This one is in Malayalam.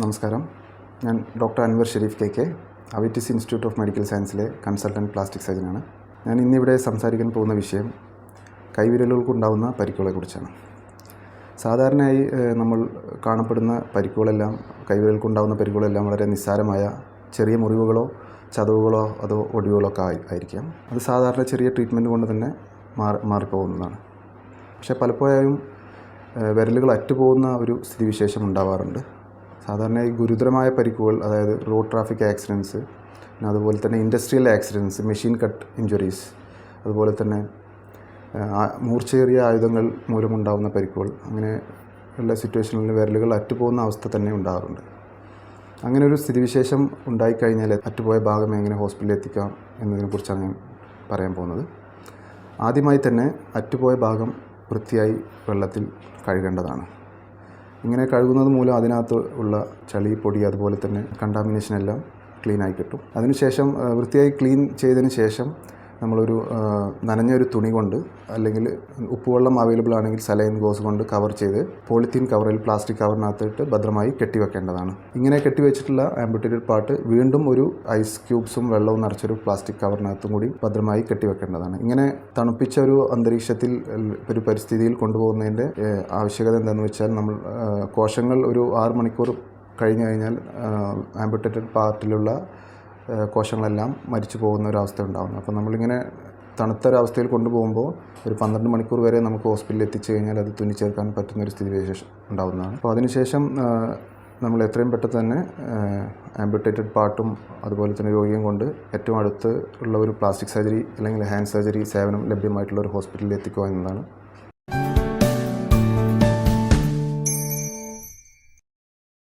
നമസ്കാരം. ഞാൻ doctor Anvar Sherif K K Avitis institute of medical സയൻസിലെ consultant plastic സർജനാണ്. ഞാൻ ഇന്നിവിടെ സംസാരിക്കാൻ പോകുന്ന വിഷയം കൈവിരലുകൾക്കുണ്ടാകുന്ന പരിക്കുകളെക്കുറിച്ചാണ്. സാധാരണയായി നമ്മൾ കാണപ്പെടുന്ന പരിക്കുകളെല്ലാം കൈവിരൽക്കുണ്ടാകുന്ന പരിക്കുകളെല്ലാം വളരെ നിസ്സാരമായ ചെറിയ മുറിവുകളോ ചതവുകളോ അതോ ഒടിവുകളോ ഒക്കെ ആയി ആയിരിക്കാം. അത് സാധാരണ ചെറിയ ട്രീറ്റ്മെന്റ് കൊണ്ട് തന്നെ മാറി മാറിപ്പോകുന്നതാണ്. പക്ഷേ പലപ്പോഴും വിരലുകൾ അറ്റുപോകുന്ന ഒരു സ്ഥിതിവിശേഷം ഉണ്ടാവാറുണ്ട്. സാധാരണയായി ഗുരുതരമായ പരിക്കുകൾ അതായത് റോഡ് ട്രാഫിക് ആക്സിഡൻസ് പിന്നെ അതുപോലെ തന്നെ industrial accidents machine cut injuries അതുപോലെ തന്നെ മൂർച്ചയേറിയ ആയുധങ്ങൾ മൂലമുണ്ടാകുന്ന പരിക്കുകൾ അങ്ങനെ ഉള്ള സിറ്റുവേഷനിൽ വിരലുകൾ അറ്റുപോകുന്ന അവസ്ഥ തന്നെ ഉണ്ടാകാറുണ്ട്. അങ്ങനെ ഒരു സ്ഥിതിവിശേഷം ഉണ്ടായിക്കഴിഞ്ഞാൽ അറ്റുപോയ ഭാഗം എങ്ങനെ ഹോസ്പിറ്റലിൽ എത്തിക്കാം എന്നതിനെക്കുറിച്ചാണ് ഞാൻ പറയാൻ പോകുന്നത്. ആദ്യമായി തന്നെ അറ്റുപോയ ഭാഗം വൃത്തിയായി വെള്ളത്തിൽ കഴുകേണ്ടതാണ്. ഇങ്ങനെ കഴുകുന്നത് മൂലം അതിനകത്ത് ഉള്ള ചളി പൊടി അതുപോലെ തന്നെ കണ്ടാമിനേഷൻ എല്ലാം ക്ലീൻ ആയി കിട്ടും. അതിനുശേഷം വൃത്തിയായി ക്ലീൻ ചെയ്തതിന് ശേഷം നമ്മളൊരു നനഞ്ഞൊരു തുണി കൊണ്ട് അല്ലെങ്കിൽ ഉപ്പുവെള്ളം അവൈലബിൾ ആണെങ്കിൽ സലൈൻ ഗോസ് കൊണ്ട് കവർ ചെയ്ത് പോളിത്തീൻ കവറിൽ പ്ലാസ്റ്റിക് കവറിനകത്തിട്ട് ഭദ്രമായി കെട്ടിവെക്കേണ്ടതാണ് ഇങ്ങനെ കെട്ടിവെച്ചിട്ടുള്ള ആംബുട്ടേറ്റഡ് പാർട്ട് വീണ്ടും ഒരു ഐസ് ക്യൂബ്സും വെള്ളവും നിറച്ചൊരു പ്ലാസ്റ്റിക് കവറിനകത്തും കൂടി ഭദ്രമായി കെട്ടിവെക്കേണ്ടതാണ് ഇങ്ങനെ തണുപ്പിച്ച ഒരു അന്തരീക്ഷത്തിൽ ഒരു പരിസ്ഥിതിയിൽ കൊണ്ടുപോകുന്നതിന്റെ ആവശ്യകത എന്താണെന്ന് വെച്ചാൽ നമ്മൾ കോശങ്ങൾ ഒരു ആറ് മണിക്കൂർ കഴിഞ്ഞു കഴിഞ്ഞാൽ ആംബുട്ടേറ്റഡ് പാർട്ടിലുള്ള കോശങ്ങളെല്ലാം മരിച്ചു പോകുന്ന ഒരു അവസ്ഥ ഉണ്ടാകുന്നു അപ്പോൾ നമ്മളിങ്ങനെ തണുത്ത ഒരവസ്ഥയിൽ കൊണ്ടുപോകുമ്പോൾ ഒരു പന്ത്രണ്ട് മണിക്കൂർ വരെ നമുക്ക് ഹോസ്പിറ്റലിൽ എത്തിച്ചു കഴിഞ്ഞാൽ അത് തുന്നിച്ചേർക്കാൻ പറ്റുന്ന ഒരു സ്ഥിതിവിശേഷം ഉണ്ടാകുന്നതാണ് അപ്പോൾ അതിനുശേഷം നമ്മൾ എത്രയും പെട്ടെന്ന് തന്നെ ആംബുട്ടേറ്റഡ് പാർട്ടും അതുപോലെ തന്നെ രോഗിയും കൊണ്ട് ഏറ്റവും അടുത്ത് ഉള്ള ഒരു പ്ലാസ്റ്റിക് സർജറി അല്ലെങ്കിൽ ഹാൻഡ് സർജറി സേവനം ലഭ്യമായിട്ടുള്ള ഒരു ഹോസ്പിറ്റലിൽ എത്തിക്കുക എന്നതാണ്